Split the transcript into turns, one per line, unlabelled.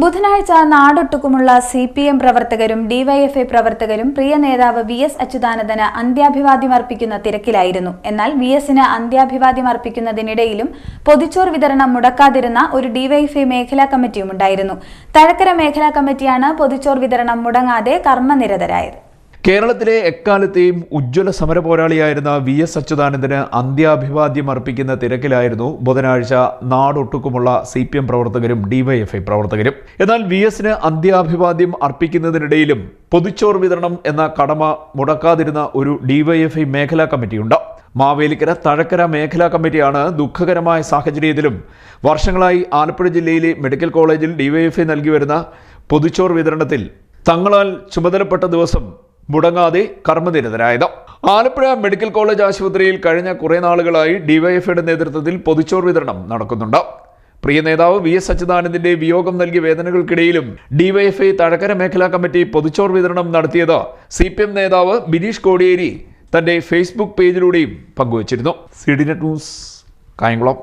ബുധനാഴ്ച നാടൊട്ടുക്കുമുള്ള C P M പ്രവർത്തകരും ഡിവൈഎഫ്ഐ പ്രവർത്തകരും പ്രിയ നേതാവ് വി എസ് അച്യുതാനന്ദന് അന്ത്യാഭിവാദ്യം അർപ്പിക്കുന്ന തിരക്കിലായിരുന്നു. എന്നാൽ വി എസിന് അന്ത്യാഭിവാദ്യം അർപ്പിക്കുന്നതിനിടയിലും പൊതിച്ചോർ വിതരണം മുടക്കാതിരുന്ന ഒരു ഡിവൈഎഫ്ഐ മേഖലാ കമ്മിറ്റിയുമുണ്ടായിരുന്നു. തഴക്കര മേഖലാ കമ്മിറ്റിയാണ് പൊതിച്ചോർ വിതരണം മുടങ്ങാതെ കർമ്മനിരതരായത്.
കേരളത്തിലെ എക്കാലത്തെയും ഉജ്ജ്വല സമര പോരാളിയായിരുന്ന വി എസ് അച്യുതാനന്ദന് അന്ത്യാഭിവാദ്യം അർപ്പിക്കുന്ന തിരക്കിലായിരുന്നു ബുധനാഴ്ച നാടൊട്ടുക്കുമുള്ള സി പി എം പ്രവർത്തകരും ഡിവൈഎഫ്ഐ പ്രവർത്തകരും. എന്നാൽ വി എസിന് അന്ത്യാഭിവാദ്യം അർപ്പിക്കുന്നതിനിടയിലും പൊതുച്ചോർ വിതരണം എന്ന കടമ മുടക്കാതിരുന്ന ഒരു ഡിവൈഎഫ്ഐ മേഖലാ കമ്മിറ്റിയുണ്ട്. മാവേലിക്കര തഴക്കര മേഖലാ കമ്മിറ്റിയാണ് ദുഃഖകരമായ സാഹചര്യത്തിലും വർഷങ്ങളായി ആലപ്പുഴ ജില്ലയിലെ മെഡിക്കൽ കോളേജിൽ ഡിവൈഎഫ്ഐ നൽകി വരുന്ന പൊതുച്ചോർ വിതരണത്തിൽ തങ്ങളാൽ ചുമതലപ്പെട്ട ദിവസം മുടങ്ങാതെ കർമ്മനിരതരായത്. ആലപ്പുഴ മെഡിക്കൽ കോളേജ് ആശുപത്രിയിൽ കഴിഞ്ഞ കുറേ നാളുകളായി ഡിവൈഎഫ്ഐയുടെ നേതൃത്വത്തിൽ പൊതിച്ചോർ വിതരണം നടക്കുന്നുണ്ട്. പ്രിയ നേതാവ് വി എസ് അച്യുതാനന്ദന്റെ വിയോഗം നൽകിയ വേദനകൾക്കിടയിലും ഡിവൈഎഫ്ഐ തഴക്കര മേഖലാ കമ്മിറ്റി പൊതിച്ചോർ വിതരണം നടത്തിയത് സി പി എം നേതാവ് ബിനീഷ് കോടിയേരി തന്റെ ഫേസ്ബുക്ക് പേജിലൂടെയും പങ്കുവച്ചിരുന്നു. C D net news Kayamkulam.